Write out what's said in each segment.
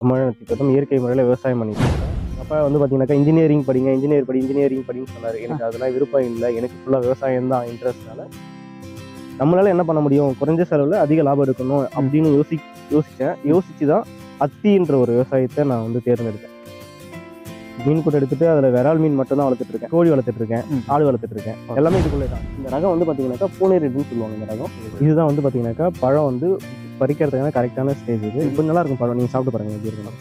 தமிழ் திட்டம் இயற்கை முறையில் விவசாயம் பண்ணிட்டு அப்பா வந்து பார்த்தீங்கன்னாக்கா இன்ஜினியரிங் படிங்க இன்ஜினியர் படி இன்ஜினியரிங் படின்னு சொன்னார். எனக்கு அதெல்லாம் விருப்பம் இல்லை. எனக்கு ஃபுல்லாக விவசாயம் தான் இன்ட்ரெஸ்ட்னால நம்மளால என்ன பண்ண முடியும்? குறைஞ்ச செலவில் அதிக லாபம் எடுக்கணும் அப்படின்னு யோசி யோசித்தேன் யோசிச்சு தான் அத்தின்ற ஒரு விவசாயத்தை நான் வந்து தேர்ந்தெடுத்தேன். மீன் கூட எடுத்துட்டு அதில் விரால் மீன் மட்டும் தான் வளர்த்துட்டு இருக்கேன். கோழி வளர்த்துட்டு இருக்கேன். ம். ஆடு வளர்த்துட்டு இருக்கேன். எல்லாமே இதுக்குள்ளே தான் இந்த ரகம் வந்து பார்த்தீங்கன்னாக்கா பூனே ரெட்டுன்னு சொல்லுவாங்க இந்த ரகம். இதுதான் வந்து பார்த்தீங்கன்னாக்கா பழம் வந்து பறிக்கிறதுக்கான கரெக்டான ஸ்டேஜ் இது. கொஞ்சம் நல்லா இருக்கும் பழம் நீங்கள் சாப்பிட்டு பாருங்க எப்படி இருக்கணும்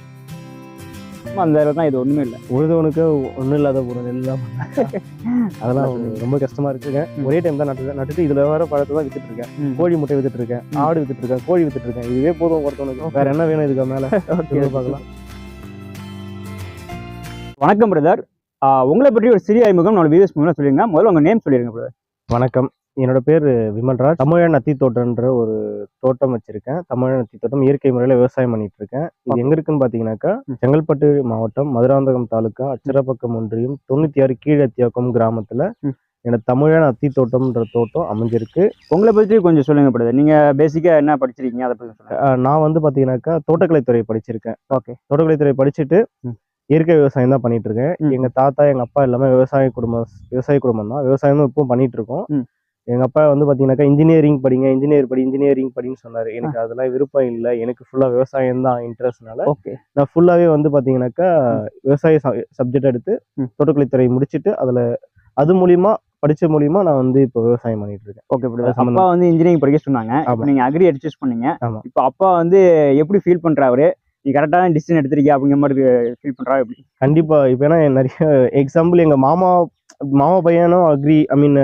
அந்த இடத்துல தான் இது ஒண்ணுமே இல்லை. உழுதவனுக்கு ஒன்றும் இல்லாத ஒரு நெல் தான். அதெல்லாம் ரொம்ப கஷ்டமா இருக்குங்க. ஒரே டைம் தான் நட்டு நட்டுட்டு இதுல வேற பழத்தை தான் வித்துட்டு இருக்கேன். கோழி முட்டை வித்துட்டு இருக்கேன். ஆடு வித்துட்டு இருக்கேன். கோழி வித்துட்டு இருக்கேன். இதுவே போதும் ஒருத்தவனுக்கு. வேற என்ன வேணும் இதுக்கு மேல? பார்க்கலாம். வணக்கம் பிரதர் உங்களை பற்றி ஒரு சிறிய அறிமுகம் நம்மளோட வீடியோஸ் மூலம் சொல்லிருங்க முதல்ல உங்க நேம் சொல்லிருங்க பிரதர் வணக்கம். என்னோட பேர் விமல்ராஜ். தமிழன் அத்தி தோட்டம்ன்ற ஒரு தோட்டம் வச்சிருக்கேன். தமிழன் அத்தி தோட்டம் இயற்கை முறையில் விவசாயம் பண்ணிட்டு இருக்கேன் இது எங்க இருக்குன்னு பாத்தீங்கன்னாக்கா. செங்கல்பட்டு மாவட்டம் மதுராந்தகம் தாலுக்கா அச்சிரப்பக்கம் ஒன்றியம் தொண்ணூத்தி ஆறு கீழத்தியாக்கம் கிராமத்துல. என்னோட தமிழன் அத்தி தோட்டம்ன்ற தோட்டம் அமைஞ்சிருக்கு. உங்களை பற்றி கொஞ்சம் சொல்லுங்க பிரதர். நீங்க பேசிக்கா என்ன படிச்சிருக்கீங்க? அதை பத்தி சொல்லுங்க. அஹ் நான் வந்து பாத்தீங்கன்னாக்கா தோட்டக்கலைத்துறை படிச்சிருக்கேன். ஓகே. தோட்டக்கலைத்துறை படிச்சுட்டு. இயற்கை விவசாயம் தான் பண்ணிட்டு இருக்கேன். எங்க தாத்தா எங்க அப்பா எல்லாமே விவசாய குடும்பம் விவசாய குடும்பம் தான் விவசாயமும் இப்போ பண்ணிட்டு இருக்கோம் ம். எங்க அப்பா வந்து பாத்தீங்கன்னாக்கா இன்ஜினியரிங் படிங்க இன்ஜினியர் படி இன்ஜினியரிங் படின்னு சொன்னாரு எனக்கு அதெல்லாம் விருப்பம் இல்லை எனக்கு ஃபுல்லா விவசாயம் தான் இன்ட்ரெஸ்ட்னால ஓகே நான் ஃபுல்லாவே வந்து பாத்தீங்கன்னாக்கா விவசாய சப்ஜெக்ட் எடுத்து. தோட்டக்கலைத்துறை முடிச்சுட்டு அதுல அது மூலியமா படிச்ச மூலியமா நான் வந்து இப்போ விவசாயம் பண்ணிட்டு இருக்கேன் ஓகே. அப்பா வந்து இன்ஜினியரிங் படிக்க சொன்னாங்க. நீங்க அக்ரி சூஸ் பண்ணீங்க. இப்போ அப்பா வந்து எப்படி ஃபீல் பண்றாரு நீ கரெக்டான டிசிஷன் எடுத்திருக்கியா அப்படிங்கிற மாதிரி ஃபீல் பண்றா எப்படி கண்டிப்பா இப்போ ஏன்னா நிறைய எக்ஸாம்பிள் எங்க மாமா மாமா பையனும் அக்ரி ஐ மீன்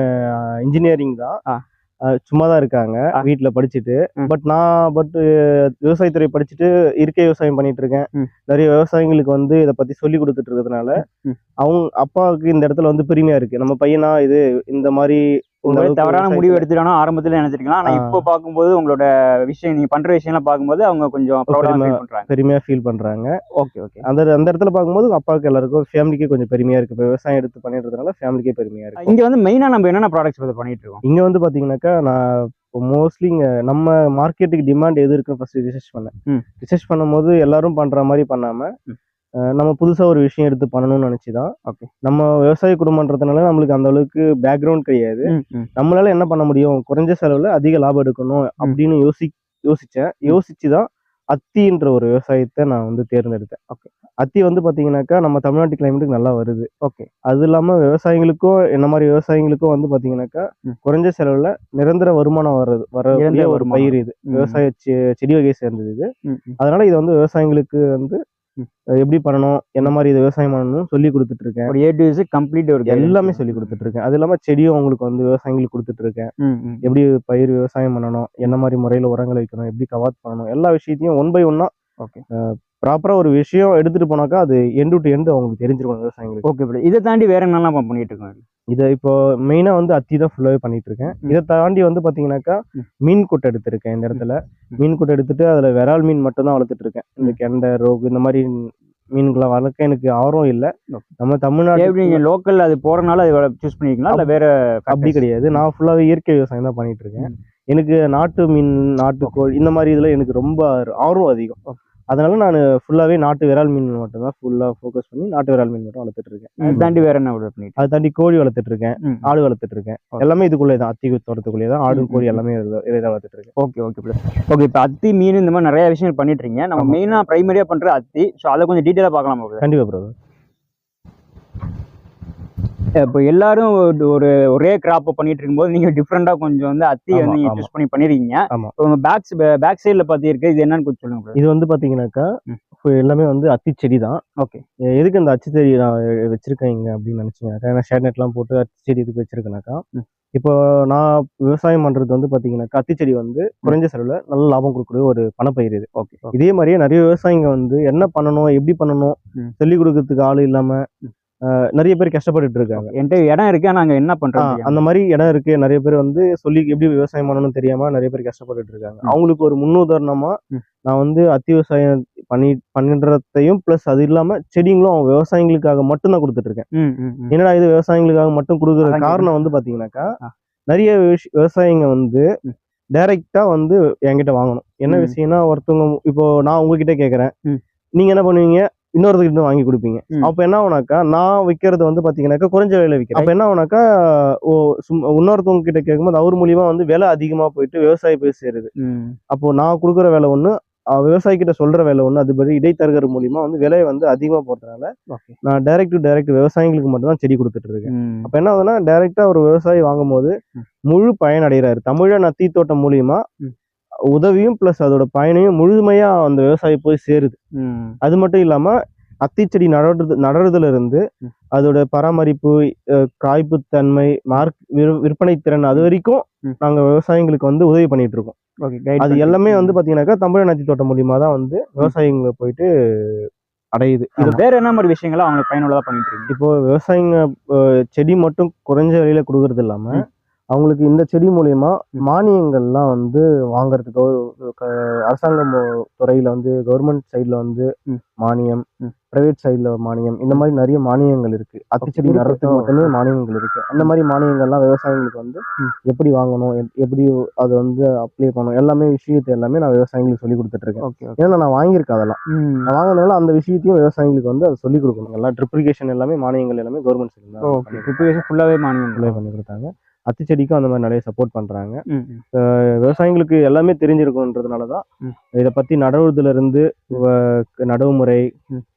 இன்ஜினியரிங் தான் சும்மா தான் இருக்காங்க ஆ. வீட்ல படிச்சுட்டு. பட் நான் பட் விவசாயத்துறை படிச்சுட்டு இயற்கை விவசாயம் பண்ணிட்டு இருக்கேன். நிறைய விவசாயிகளுக்கு வந்து இதை பத்தி சொல்லி கொடுத்துட்டு இருக்கிறதுனால. அவங்க அப்பாவுக்கு இந்த இடத்துல வந்து பெருமையா இருக்கு நம்ம பையனா இது இந்த மாதிரி தவறான முடிவு எடுத்துட்டானோ ஆரம்பத்துல நினைச்சிருக்கலாம். ஆனா. இப்போ பார்க்கும்போது உங்களோட விஷயம் நீங்க பண்ற விஷயம்லாம் பார்க்கும்போது அவங்க கொஞ்சம் பண்றாங்க. பெருமையா ஃபீல் பண்றாங்க. Okay okay. அந்த அந்த இடத்துல பார்க்கும்போது அப்பாவுக்கு எல்லாருக்கும் ஃபேமிலிக்கே கொஞ்சம் பெருமையா இருக்கு. இப்போ விவசாயம் எடுத்து பண்ணிடுறதுனால ஃபேமிலிக்கே பெருமையா இருக்கு. இங்க வந்து மெயினா நம்ம என்னென்ன ப்ராடக்ட்ஸ் பண்ணிட்டு இருக்கோம் இங்க வந்து பாத்தீங்கன்னாக்கா நான் மோஸ்ட்லி இங்க நம்ம மார்க்கெட்டுக்கு டிமாண்ட் எது இருக்குன்னு ஃபர்ஸ்ட் ரிசர்ச் பண்ணேன். ரிசர்ச் பண்ணும்போது எல்லாரும் பண்ற மாதிரி பண்ணாம நம்ம புதுசா ஒரு விஷயம் எடுத்து பண்ணணும்னு நினைச்சுதான் Okay. நம்ம விவசாய குடும்பன்றதுனால நம்மளுக்கு அந்த அளவுக்கு பேக்ரவுண்ட் கிடையாது. நம்மளால என்ன பண்ண முடியும் குறைஞ்ச செலவுல அதிக லாபம் எடுக்கணும் அப்படின்னு யோசி யோசிச்சேன் யோசிச்சு தான் அத்தின்ற ஒரு விவசாயத்தை நான் வந்து தேர்ந்தெடுத்தேன் ஓகே அத்தி வந்து பாத்தீங்கன்னாக்கா நம்ம தமிழ்நாட்டு கிளைமேட்டுக்கு நல்லா வருது ஓகே அது இல்லாம விவசாயிகளுக்கும் என்ன மாதிரி விவசாயிகளுக்கும் வந்து பாத்தீங்கன்னாக்கா ம். குறைஞ்ச செலவுல நிரந்தர வருமானம் வர்றது நிரந்தர ஒரு. பயிர் இது. விவசாய செடி வகையை சேர்ந்தது இது. அதனால இது வந்து விவசாயிகளுக்கு வந்து எப்படி பண்ணணும் என்ன மாதிரி இது விவசாயம் பண்ணணும் சொல்லி கொடுத்துட்டு இருக்கேன் ஒரு ஏ டு கம்ப்ளீட் ஒரு. எல்லாமே சொல்லி கொடுத்துட்டு இருக்கேன் அது இல்லாம செடியும் உங்களுக்கு வந்து விவசாயிகளுக்கு கொடுத்துட்டு இருக்கேன். எப்படி பயிர் விவசாயம் பண்ணணும் என்ன மாதிரி முறையில உரங்கள் வைக்கணும் எப்படி கவாத் பண்ணணும் எல்லா விஷயத்தையும் ஒன் பை ஒன்னா Okay. ப்ராப்பரா ஒரு விஷயம் எடுத்துட்டு போனாக்கா அது எண்டு டு எண்டு அவங்களுக்கு தெரிஞ்சிருக்கணும் விவசாயிகளுக்கு ஓகே இதை தாண்டி வேற என்னெல்லாம் பண்ணிட்டு இருக்கோம் இதை இப்போ மெயினா வந்து அத்தி தான் ஃபுல்லாவே பண்ணிட்டு இருக்கேன். இதை தாண்டி வந்து பாத்தீங்கன்னாக்கா ம். மீன் கூட்டை எடுத்திருக்கேன் இந்த இடத்துல. மீன் கூட்டை எடுத்துட்டு அதுல விரால் மீன் மட்டும் தான் வளர்த்துட்டு இருக்கேன் இந்த. கெண்டை ரோகு இந்த மாதிரி மீன்களை வளர்க்க எனக்கு ஆர்வம் இல்லை. நம்ம எப்படி தமிழ்நாட்டு நீங்க லோக்கல் அது போறனால அது சூஸ் பண்ணிருக்கீங்களா இல்ல வேற அப்படி கிடையாது நான் ஃபுல்லாவே இயற்கை விவசாயம் தான் பண்ணிட்டு இருக்கேன். எனக்கு நாட்டு மீன் நாட்டுக்கோழி இந்த மாதிரி இதுல எனக்கு ரொம்ப ஆர்வம் அதிகம் அதனால நான் ஃபுல்லாவே நாட்டு விரால் மீன் மட்டும் தான் ஃபுல்லா ஃபோக்கஸ் பண்ணி நாட்டு விரால் மீன் மட்டும் வளர்த்துட்டு இருக்கேன். அது தாண்டி வேற என்ன பண்ணிட்டு அதை தாண்டி கோழி வளர்த்துட்டு இருக்கேன். ஆடு வளர்த்துட்டு இருக்கேன். எல்லாமே இதுக்குள்ளே தான் அத்தி தோட்டத்துக்குள்ளே தான். ஆடு கோழி எல்லாமே இதை வளர்த்துட்டு இருக்கேன். Okay okay bro. ஓகே இப்போ அத்தி மீன் இந்த மாதிரி நிறைய விஷயங்கள் பண்ணிட்டு இருக்கீங்க. நம்ம ஆமா. மெயினா பிரைமரியா பண்ற அத்தி. ஸோ அதை கொஞ்சம் டீட்டெயிலாக பார்க்கலாம் ப்ரோ? கண்டிப்பா பிரதர் இப்போ எல்லாரும் ஒரு- ஒரு கிராப் பண்ணிட்டு இருக்கும்போது நீங்க டிஃப்ரெண்டா கொஞ்சம் வந்து அத்தி வந்து நீங்க. சூஸ் பண்ணி பண்ணிருக்கீங்க. உங்க பேக் பேக் சைடுல பாத்தி இருக்கு இது என்னன்னு கொஞ்சம் சொல்லுங்க இது வந்து பாத்தீங்கன்னாக்கா எல்லாமே வந்து அத்தி செடி தான் ஓகே எதுக்கு இந்த அத்தி செடி நான் வச்சிருக்கேன் இங்க அப்படின்னு நினைச்சீங்கன்னாக்கா ஏன்னா ஷேட் நெட்லாம் போட்டு அத்தி செடி இதுக்கு வச்சிருக்கேனாக்கா. இப்போ நான் விவசாயம் பண்றது வந்து பாத்தீங்கன்னாக்கா அத்தி செடி வந்து குறைஞ்ச செலவுல நல்ல லாபம் கொடுக்கக்கூடிய ஒரு பணப்பயிர் இது. ஓகே இதே மாதிரியே நிறைய விவசாயிங்க வந்து என்ன பண்ணணும் எப்படி பண்ணணும் ம். சொல்லி கொடுக்கறதுக்கு ஆள் இல்லாம நிறைய பேர் கஷ்டப்பட்டுட்டு இருக்காங்க என்கிட்ட இடம் இருக்கு ஆனா அங்க என்ன பண்றது அந்த மாதிரி இடம் இருக்கு நிறைய பேர் வந்து சொல்லி எப்படி விவசாயம் பண்ணணும்னு தெரியாம நிறைய பேர் கஷ்டப்பட்டுட்டு இருக்காங்க. அவங்களுக்கு ஒரு முன்னுதாரணமா. நான் வந்து அத்தி விவசாயம் பண்ணி பண்ணுறதையும் ப்ளஸ் அது இல்லாம செடிங்களும் அவங்க விவசாயிகளுக்காக மட்டும் தான் கொடுத்துட்டு இருக்கேன். என்னடா இது விவசாயிகளுக்காக மட்டும் கொடுக்குற காரணம் வந்து பாத்தீங்கன்னாக்கா. நிறைய விவசாயிங்க வந்து. டைரக்டா வந்து என்கிட்ட வாங்கணும் என்ன. விஷயம்னா ஒருத்தவங்க இப்போ நான் உங்ககிட்ட கேக்குறேன். நீங்க என்ன பண்ணுவீங்க இன்னொருத்தர்கிட்ட வாங்கி கொடுப்பீங்க. அப்ப என்ன ஆகுனாக்கா நான் விற்கிறது வந்து பாத்தீங்கன்னாக்கா குறைஞ்ச விலையில விற்கிறேன் அப்ப என்ன ஆகுனாக்கா ஓ இன்னொருத்தவங்க கிட்ட கேட்கும்போது அவர் மூலியமா வந்து விலை அதிகமா போயிட்டு விவசாயி போய் சேருது. அப்போ நான் கொடுக்குற விலை ஒண்ணு விவசாயி கிட்ட சொல்ற விலை ஒண்ணு அது படி இடைத்தரகர் மூலியமா வந்து விலை வந்து அதிகமா போறதுனால ஓகே. நான் டைரக்ட் டு டைரக்ட் விவசாயிகளுக்கு மட்டும் தான் செடி கொடுத்துட்டு இருக்கேன். அப்ப என்ன ஆகுதுன்னா டைரக்டா ஒரு விவசாயி வாங்கும்போது ம். முழு பயன் அடைகிறாரு தமிழன் அத்தி தோட்டம் மூலியமா. உதவியும் பிளஸ் அதோட பயனையும் முழுமையா அந்த விவசாயி போய் சேருது. அது மட்டும் இல்லாம அத்திச்செடி நடுறது நடுறதுல இருந்து. அதோட பராமரிப்பு அஹ், காய்ப்புத்தன்மை மார்க் விற்- விற்பனை திறன் அது வரைக்கும். நாங்க விவசாயிங்களுக்கு வந்து உதவி பண்ணிட்டு இருக்கோம். ஓகே அது எல்லாமே வந்து பாத்தீங்கன்னாக்கா தமிழ் அத்தி தோட்டம் மூலியமா தான் வந்து விவசாயிங்களை போயிட்டு அடையுது. இது வேற என்ன மாதிரி விஷயங்களை அவங்களுக்கு பயனுள்ளதா பண்ணிட்டு இருக்கீங்க? இப்போ விவசாயிங்க செடி மட்டும் குறைஞ்ச விலையில கொடுக்கறது இல்லாம. அவங்களுக்கு இந்த செடி மூலியமா. மானியங்கள்லாம் வந்து வாங்குறதுக்கு அரசாங்கம் துறையில வந்து கவர்மெண்ட் சைடுல வந்து. மானியம். பிரைவேட் சைடுல மானியம் இந்த மாதிரி நிறைய மானியங்கள் இருக்கு அத்திச்செடி. நடுறதுக்கு. மட்டுமே மானியங்கள் இருக்கு அந்த மாதிரி மானியங்கள்லாம் விவசாயிகளுக்கு வந்து. எப்படி வாங்கணும் எப்- எப்படி அதை வந்து அப்ளை பண்ணணும் எல்லாமே விஷயத்தை எல்லாமே நான் விவசாயிகளுக்கு சொல்லி கொடுத்துட்டு இருக்கேன் ஓகே ஓகே ஏன்னா நான் வாங்கியிருக்கேன் அதெல்லாம் நான் வாங்கினதுனால அந்த விஷயத்தையும் விவசாயிகளுக்கு வந்து அதை சொல்லி கொடுக்கணும் எல்லாம் ட்ரிப்ளிகேஷன் எல்லாமே மானியங்கள் எல்லாமே கவர்மெண்ட் சைடுல ஓகே ப்ரிப்பரேஷன் ஃபுல்லாவே மானியம் பண்ணி கொடுத்தாங்க அத்திச்செடிக்கும் அந்த மாதிரி நிறைய சப்போர்ட் பண்றாங்க. விவசாயிகளுக்கு எல்லாமே தெரிஞ்சிருக்குன்றதுனால தான். இதை பத்தி நடவுறதுல இருந்து நடவு முறை.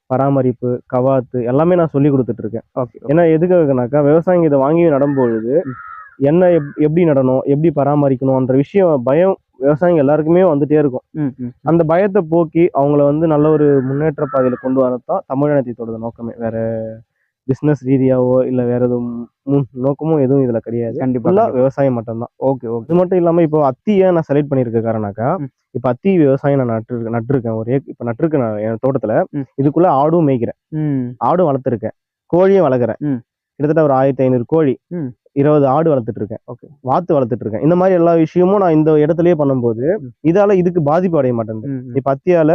பராமரிப்பு கவாத்து எல்லாமே நான் சொல்லி கொடுத்துட்டு இருக்கேன் ஓகே ஏன்னா எதுக்காகனாக்கா விவசாயிங்க இதை வாங்கி நடும்பொழுது. என்ன எப்- எப்படி நடணும் எப்படி பராமரிக்கணும்ன்ற விஷயம் பயம் விவசாயிங்க எல்லாருக்குமே வந்துட்டே இருக்கும் அந்த பயத்தை போக்கி அவங்கள வந்து நல்ல ஒரு முன்னேற்ற பாதையில கொண்டு வரதான் தமிழனத்தோட நோக்கமே வேற பிசினஸ் ரீதியாவோ இல்ல வேற எதுவும் முன் நோக்கமும் எதுவும் இதுல கிடையாது. கண்டிப்பா. விவசாயம் மட்டும்தான். ஓகே ஓகே இது மட்டும் இல்லாம இப்போ அத்தி ஏன் நான் செலக்ட் காரணாக்கா ம். இப்போ அத்தி விவசாயம் நான் நட்டு நட்டிருக்கேன். ஒரு இப்போ நட்டிருக்கேன் நான் என் தோட்டத்துல. இதுக்குள்ள ஆடும் மேய்க்கிறேன். ஆடும் வளர்த்துருக்கேன். கோழியும் வளர்க்குறேன். கிட்டத்தட்ட ஒரு ஆயிரத்தி ஐநூறு கோழி. இருபது ஆடு வளர்த்துட்டு இருக்கேன் ஓகே வாத்து வளர்த்துட்டு இருக்கேன் இந்த மாதிரி எல்லா விஷயமும் நான் இந்த இடத்துலயே பண்ணும்போது. இதால இதுக்கு பாதிப்பு அடைய மாட்டேங்குது. இப்ப அத்தியால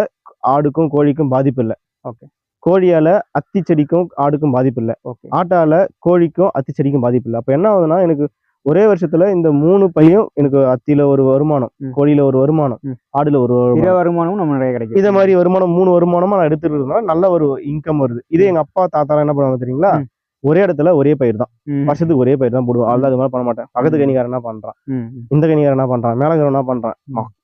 ஆடுக்கும் கோழிக்கும் பாதிப்பு இல்லை. ஓகே கோழியால அத்தி செடிக்கும் ஆடுக்கும் பாதிப்பு இல்லை ஆட்டால கோழிக்கும் அத்தி செடிக்கும் பாதிப்பு இல்லை அப்ப என்ன ஆகுதுன்னா எனக்கு ஒரே வருஷத்துல இந்த மூணு பையும் எனக்கு அத்தியில ஒரு வருமானம். கோழியில ஒரு வருமானம். ஆடுல ஒரு வருமானமும் நம்ம நிறைய கிடைக்கும். இத மாதிரி வருமானம் மூணு வருமானமா நான் எடுத்துக்கிறதுனால நல்ல ஒரு இன்கம் வருது. இதே எங்க அப்பா தாத்தா என்ன பண்ணுவாங்க தெரியுங்களா. ஒரே இடத்துல ஒரே பயிர் தான். வருஷத்துக்கு ஒரே பயிர் தான் போடுவோம். அவ்வளவு அது மாதிரி பண்ண மாட்டேன். பக்கத்து கணிகாரன் என்ன பண்றான். இந்த கணிகாரன் என்ன பண்றான்? மேலகரன் என்ன பண்றான்.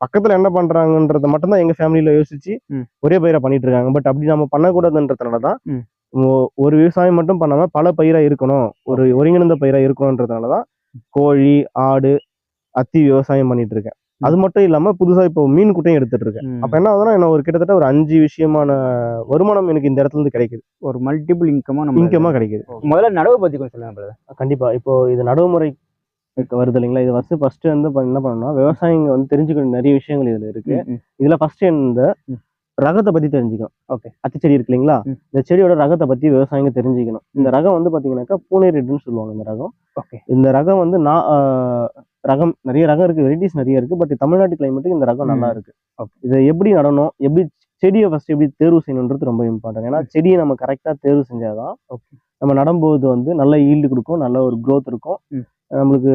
பக்கத்துல என்ன பண்றாங்கன்றத மட்டும் தான் எங்க ஃபேமிலியில யோசிச்சு. ஒரே பயிரை பண்ணிட்டு இருக்காங்க. பட் அப்படி நம்ம பண்ணக்கூடாதுன்றதுனால தான் ம். ஒ- ஒரு விவசாயம் மட்டும் பண்ணாம பல பயிரா இருக்கணும். ஒரு ஒருங்கிணைந்த பயிரா இருக்கணும்ன்றதுனால தான் கோழி ஆடு அத்தி விவசாயம் பண்ணிட்டு இருக்கேன். அது மட்டும் இல்லாம புதுசா இப்போ மீன் குட்டையும் எடுத்துட்டு இருக்கேன். அப்ப என்ன ஆகுதுன்னா என்ன ஒரு கிட்டத்தட்ட ஒரு அஞ்சு விஷயமான வருமானம் எனக்கு இந்த இடத்துல இருந்து கிடைக்குது. ஒரு மல்டிபிள் இன்கமா நம்ம இன்கமா கிடைக்குது. முதல்ல நடவு பத்தி கொஞ்சம் சொல்லுங்க. கண்டிப்பா. இப்போ இது நடைமுறை வருது இல்லைங்களா? இது ஃபர்ஸ்ட் ஃபர்ஸ்ட் வந்து என்ன பண்ணணும்னா விவசாயிங்க வந்து தெரிஞ்சுக்க நிறைய விஷயங்கள் இதுல இருக்கு. இதுல ஃபர்ஸ்ட் இந்த. ரகத்தை பத்தி தெரிஞ்சுக்கணும். Okay. அத்தி செடி இருக்கு இல்லைங்களா. இந்த செடியோட ரகத்தை பத்தி விவசாயிங்க தெரிஞ்சுக்கணும். இந்த ரகம் வந்து பாத்தீங்கன்னாக்கா பூனே ரெட்டுன்னு சொல்லுவாங்க. இந்த ரகம் ஓகே இந்த ரகம் வந்து நான் ரகம் நிறைய ரகம் இருக்கு வெரைட்டிஸ் நிறைய இருக்கு பட் தமிழ்நாட்டு கிளைமேட்டுக்கு இந்த ரகம் நல்லா. இருக்கு. இதை எப்படி நடணும் எப்படி செடியை ஃபர்ஸ்ட் எப்படி தேர்வு செய்யணுன்றது ரொம்ப இம்பார்ட்டன்ட் ஏன்னா செடியை நம்ம கரெக்டா தேர்வு செஞ்சாதான் நம்ம நடும்போது வந்து நல்ல ஈல்டு கொடுக்கும் நல்ல ஒரு growth இருக்கும். நம்மளுக்கு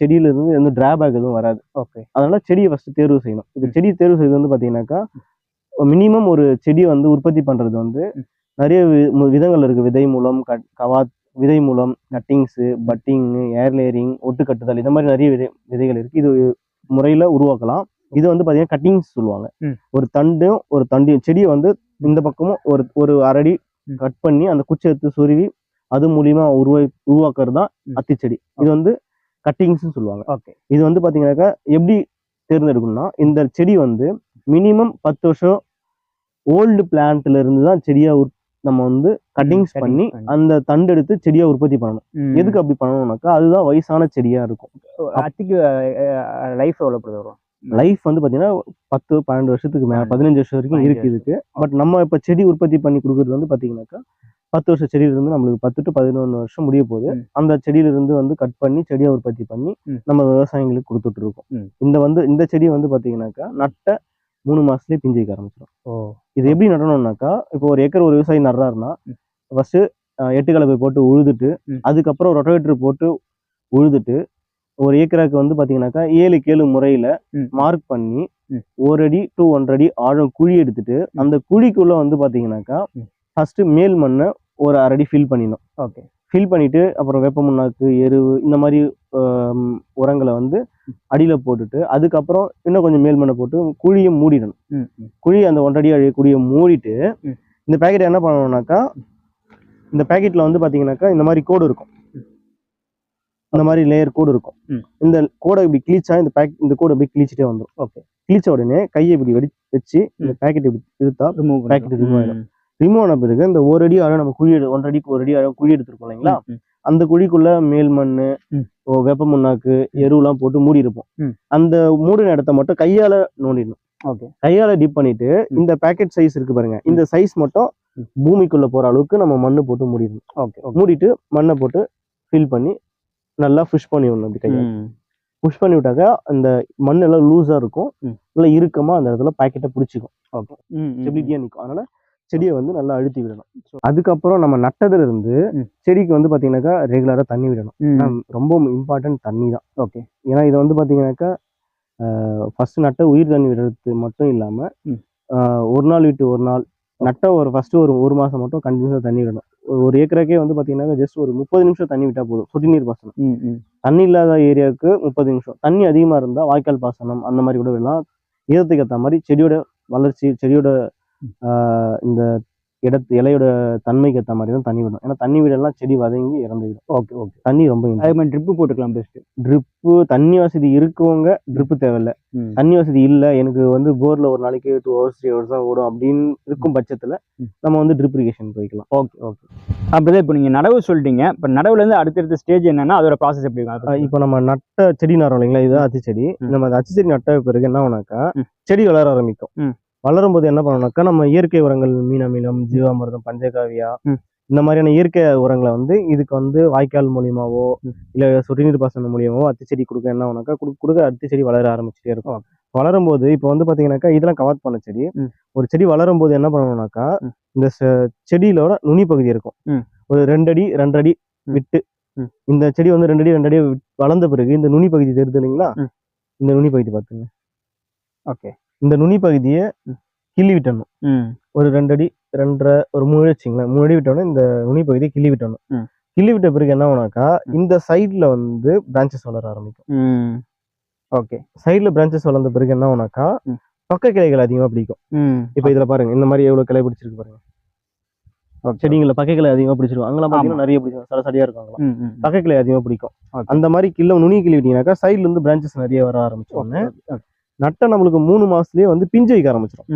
செடியில இருந்து எந்த டிராபேக் எதுவும் வராது. ஓகே அதனால செடியை ஃபர்ஸ்ட் தேர்வு செய்யணும். இப்போ. செடி தேர்வு செய்வது வந்து பாத்தீங்கன்னாக்கா மினிமம் ஒரு செடியை வந்து உற்பத்தி பண்றது வந்து. நிறைய விதங்கள் இருக்கு. விதை மூலம் கவாத் விதை மூலம் கட்டிங்ஸு பட்டிங்கு ஏர்லேயரிங் ஒட்டு கட்டுதல் இந்த மாதிரி நிறைய விதை விதைகள் இருக்கு. இது முறையில உருவாக்கலாம். இது வந்து பாத்தீங்கன்னா கட்டிங்ஸ் சொல்லுவாங்க. ஒரு தண்டும் ஒரு தண்டியும் செடியை வந்து இந்த பக்கமும் ஒரு ஒரு அரடி. கட் பண்ணி அந்த குச்சி எடுத்து சொருவி அது மூலியமா உருவா உருவாக்குறது தான் ம். அத்தி செடி. இது வந்து கட்டிங்ஸ் சொல்லுவாங்க. ஓகே. இது வந்து பாத்தீங்கன்னாக்கா எப்படி தேர்ந்தெடுக்கணும்னா இந்த செடி வந்து மினிமம் பத்து வருஷம் ஓல்டு பிளான்ட்ல இருந்து தான் செடியா உற்- நம்ம வந்து கட்டிங்ஸ் பண்ணி. அந்த தண்டு எடுத்து செடியா உற்பத்தி பண்ணணும். எதுக்கு அப்படி பண்ணணும்னாக்கா அதுதான் வயசான செடியா இருக்கும் அத்திக்கு லைஃப் எவ்வளவு வரும் லைஃப் வந்து பாத்தீங்கன்னா பத்து பன்னெண்டு வருஷத்துக்கு மேல. பதினஞ்சு வருஷம் வரைக்கும் இருக்கு இதுக்கு பட் நம்ம இப்ப செடி உற்பத்தி பண்ணி கொடுக்கறது வந்து பாத்தீங்கன்னாக்கா பத்து வருஷம் செடியில இருந்து நம்மளுக்கு பத்து டு பதினொன்று வருஷம் முடிய போகுது. அந்த செடியில இருந்து வந்து கட் பண்ணி செடியை உற்பத்தி பண்ணி. நம்ம விவசாயிகளுக்கு கொடுத்துட்டு இருக்கோம். இந்த வந்து இந்த செடி வந்து பாத்தீங்கன்னாக்கா நட்ட மூணு மாசத்துலயே பிஞ்சு வைக்க ஆரம்பிச்சிடும் ஓ இது எப்படி நடணும்னாக்கா இப்போ ஒரு ஏக்கர் ஒரு விவசாயி நடுறாருன்னா. ஃபர்ஸ்ட் எட்டு கலப்பை போட்டு உழுதுட்டு. அதுக்கப்புறம் ரொட்டவேட்டர் போட்டு உழுதுட்டு ஒரு ஏக்கராக்கு வந்து பாத்தீங்கன்னாக்கா ஏழு கேழு முறையில. மார்க் பண்ணி. ஒரு அடி டு ஒன்றரை அடி ஆழம் குழி எடுத்துட்டு அந்த குழிக்குள்ள வந்து பாத்தீங்கன்னாக்கா. ஃபர்ஸ்ட் மேல் மண்ணை ஒரு அரை அடி ஃபில் பண்ணிடணும் ஓகே ஃபில் பண்ணிட்டு அப்புறம் வேப்ப முன்னாக்கு எருவு இந்த மாதிரி உரங்களை வந்து அடியில போட்டுட்டு அதுக்கப்புறம் இன்னும் கொஞ்சம் மேல் மண்ணை போட்டு குழியை மூடிடணும். ம் ம். குழி அந்த ஒன்றரை அடி அழி குழியை மூடிட்டு. இந்த பேக்கெட் என்ன பண்ணணும்னாக்கா இந்த பேக்கெட்ல வந்து பாத்தீங்கன்னாக்கா இந்த மாதிரி கோடு இருக்கும். இந்த மாதிரி லேயர் கோடு இருக்கும். இந்த கோடை இப்படி கிழிச்சா இந்த பேக் இந்த கோடு இப்படி கிழிச்சிட்டே வந்துடும் ஓகே. கிழிச்ச உடனே கையை இப்படி வெடி வச்சு இந்த பேக்கெட் இப்படி இழுத்தா ரிமூவ் Packet remove ஆயிடும். ரிமூவ் ஆன பிறகு இந்த ஒரு அடி ஆழம் நம்ம குழி ஒன்றரை அடிக்கு ஒரு அடி ஆழம் குழி எடுத்திருக்கோம் இல்லைங்களா? அந்த குழிக்குள்ள மேல் மண். வேப்ப முன்னாக்கு எருவுலாம் போட்டு மூடி இருப்போம். அந்த மூடின இடத்த மட்டும் கையால நோண்டிடணும். ஓகே. கையால டிப் பண்ணிட்டு இந்த பேக்கெட் சைஸ் இருக்கு பாருங்க. இந்த சைஸ் மட்டும். பூமிக்குள்ள போற அளவுக்கு நம்ம மண்ணு போட்டு மூடிடணும். ஓகே மூடிட்டு மண்ணை போட்டு ஃபில் பண்ணி நல்லா புஷ் பண்ணி விடணும் அப்படி கையால. புஷ் பண்ணி விட்டாக்க அந்த மண் எல்லாம் லூஸா இருக்கும். நல்லா இறுக்கமா அந்த இடத்துல பாக்கெட்டை பிடிச்சிக்கும். ஓகே. ஸ்டெபிலிட்டியா நிற்கும் அதனால செடியை வந்து நல்லா அழுத்தி விடணும். அதுக்கப்புறம் நம்ம நட்டதுல இருந்து. செடிக்கு வந்து பாத்தீங்கன்னாக்கா ரெகுலரா தண்ணி விடணும். ரொம்ப இம்பார்ட்டன்ட் தண்ணி தான். ஓகே. ஏன்னா இது வந்து பாத்தீங்கன்னாக்கா ஃபர்ஸ்ட் நட்ட உயிர் தண்ணி விடுறது மட்டும் இல்லாம ஒரு நாள் விட்டு ஒரு நாள் நட்ட ஒரு ஃபர்ஸ்ட் ஒரு ஒரு மாசம் மட்டும் கண்டினியூஸா தண்ணி விடணும். ஒரு- ஏக்கருக்கே வந்து பாத்தீங்கன்னா ஜஸ்ட் ஒரு முப்பது நிமிஷம் தண்ணி விட்டா போதும். சொட்டு நீர் பாசனம் தண்ணி இல்லாத ஏரியாவுக்கு முப்பது நிமிஷம். தண்ணி அதிகமா இருந்தா வாய்க்கால் பாசனம் அந்த மாதிரி கூட விடலாம். ஈரத்துக்கு ஏற்ற மாதிரி செடியோட வளர்ச்சி செடியோட இந்த இடத்து இலையோட தன்மைக்கு ஏற்ற மாதிரி தான் தண்ணி விடணும். ஏன்னா தண்ணி விடலாம் செடி வதங்கி இறந்துவிடும் ஓகே ஓகே. தண்ணி ரொம்ப அதே மாதிரி ட்ரிப்பு போட்டுக்கலாம் பெஸ்ட் ட்ரிப்பு தண்ணி வசதி இருக்கவங்க ட்ரிப்பு தேவையில்ல. தண்ணி வசதி இல்லை எனக்கு வந்து போர்ல ஒரு நாளைக்கு டூ ஹவர்ஸ் த்ரீ ஹவர்ஸ் தான் ஓடும் அப்படின்னு இருக்கும் பட்சத்துல. நம்ம வந்து ட்ரிப் இரிகேஷன் போய்க்கலாம். Okay okay. அப்படிதான் இப்போ நீங்கள் நடவு சொல்லிட்டீங்க. இப்போ நடவுல இருந்து அடுத்தடுத்த ஸ்டேஜ் என்னன்னா அதோட ப்ராசஸ் எப்படி இப்போ நம்ம நட்ட செடி நடுறோம் இல்லைங்களா? இதுதான் அத்தி செடி. நம்ம அந்த அத்தி செடி நட்ட பிறகு என்ன ஆகுனாக்கா. செடி வளர ஆரம்பிக்கும். ம். வளரும் போது என்ன பண்ணணும்னாக்கா நம்ம இயற்கை உரங்கள் மீன் அமிலம் ஜீவாமிர்தம் பஞ்சகாவியா. இந்த மாதிரியான இயற்கை உரங்களை வந்து இதுக்கு வந்து வாய்க்கால் மூலியமாவோ. இல்ல சொட்டுநீர் பாசனம் மூலியமாவோ அத்தி செடி கொடுக்க என்ன ஆகுனாக்கா குடு- கொடுக்க அத்தி செடி வளர ஆரம்பிச்சுட்டே இருக்கும். வளரும் போது இப்போ வந்து பாத்தீங்கன்னாக்கா இதெல்லாம் கவாத் பண்ண செடி. ஒரு செடி வளரும் போது என்ன பண்ணணும்னாக்கா. இந்த செடியிலோட நுனி பகுதி இருக்கும். ஒரு ரெண்டு அடி ரெண்டு அடி ம். விட்டு. இந்த செடி வந்து ரெண்டு அடி ரெண்டு அடி விட்- வளர்ந்த பிறகு இந்த நுனி பகுதி தெரியுது இல்லைங்களா. இந்த நுனி பகுதி பார்த்துங்க ஓகே இந்த நுனி பகுதியை. கிள்ளி விட்டணும். ஒரு ரெண்டு அடி ரெண்டரை ஒரு மூணு அடி வச்சுங்களேன் மூணு அடி விட்டோன்னே இந்த நுனி பகுதியை கிள்ளி விட்டணும். கிள்ளி விட்ட பிறகு என்ன ஆகுனாக்கா. இந்த சைட்ல வந்து பிரான்ச்சஸ் வளர ஆரம்பிக்கும். ஓகே. சைட்ல பிரான்ச்சஸ் வளர்ந்த பிறகு என்ன ஆகுனாக்கா. பக்க கிளைகள் அதிகமா பிடிக்கும். இப்போ இதுல பாருங்க இந்த மாதிரி எவ்வளவு கிளை பிடிச்சிருக்கு பாருங்க. செடிங்களை பக்க கிளை அதிகமா பிடிச்சிருக்கும். அங்கெல்லாம் பாத்தீங்கன்னா நிறைய பிடிக்கும் சட சடியா இருக்கும் பக்க கிளை அதிகமா பிடிக்கும். அந்த மாதிரி கிள்ள நுனி கிள்ளி விட்டீங்கன்னாக்கா சைடுல இருந்து பிரான்ச்சஸ் நிறைய வர ஆரம்பிச்சோடனே ஓகே. நட்ட நம்மளுக்கு மூணு மாசத்துலயே வந்து பிஞ்சு வைக்க ஆரம்பிச்சிடும்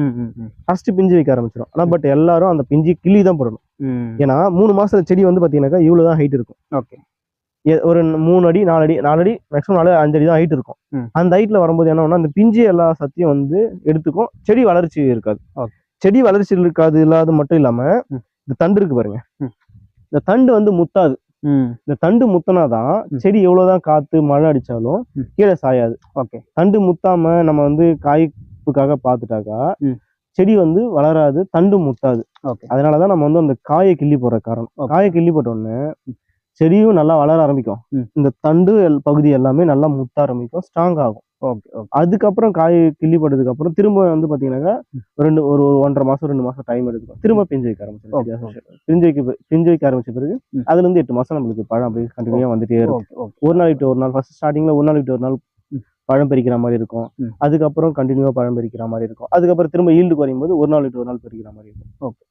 ஃபர்ஸ்ட் பிஞ்சு வைக்க ஆரம்பிச்சிடும் ஆனா பட் எல்லாரும் அந்த பிஞ்சு கிள்ளி தான் போடணும். ஏன்னா மூணு மாசத்துல செடி வந்து பாத்தீங்கன்னாக்கா இவ்வளவுதான் ஹைட் இருக்கும். ஓகே ஒரு மூணு அடி நாலு அடி நாலு அடி மேக்ஸிமம் நாலு அஞ்சு அடி தான் ஹைட் இருக்கும். அந்த ஹைட்ல வரும்போது என்ன அந்த பிஞ்சு எல்லா சத்தியம் வந்து எடுத்துக்கும். செடி வளர்ச்சி இருக்காது. செடி வளர்ச்சி இருக்காது இல்லாத மட்டும் இல்லாம. இந்த தண்டு இருக்கு பாருங்க. இந்த தண்டு வந்து முத்தாது. இந்த தண்டு முத்தினாதான் ம். செடி எவ்வளவுதான் காத்து மழை அடிச்சாலும். கீழே சாயாது ஓகே தண்டு முத்தாம நம்ம வந்து காய்ப்புக்காக பார்த்துட்டாக்கா ம். செடி வந்து வளராது தண்டு முத்தாது ஓகே அதனாலதான் நம்ம வந்து அந்த காயை கிள்ளி போடுற காரணம். காயை கிள்ளி போட்ட உடனே செடியும் நல்லா வளர ஆரம்பிக்கும். இந்த தண்டு பகுதி எல்லாமே நல்லா முத்த ஆரம்பிக்கும் ஸ்ட்ராங் ஆகும் ஓகே ஓகே அதுக்கப்புறம் காய் கிள்ளி போட்டதுக்கு அப்புறம் திரும்ப வந்து பாத்தீங்கன்னாக்கா ரெண்டு ஒரு ஒரு ஒன்றரை மாசம் ரெண்டு மாசம் டைம் எடுக்கும் திரும்ப பிஞ்சு வைக்க ஆரம்பிச்சிடும். பிஞ்சு வைக்க பிஞ்சு வைக்க ஆரம்பிச்ச பிறகு. அதுல இருந்து எட்டு மாசம் நம்மளுக்கு பழம் அப்படியே கண்டினியூவா வந்துட்டே இருக்கும் ஓகே ஓகே ஒரு நாள் விட்டு ஒரு நாள் ஃபர்ஸ்ட் ஸ்டார்டிங்ல ஒரு நாள் விட்டு ஒரு நாள். பழம் பறிக்கிற மாதிரி இருக்கும். அதுக்கப்புறம் கண்டினியூவா பழம் பறிக்கிற மாதிரி இருக்கும். அதுக்கப்புறம் திரும்ப ஈல்டு குறையும் போது ஒரு நாள் விட்டு ஒரு நாள் பறிக்கிற மாதிரி இருக்கும். சரி,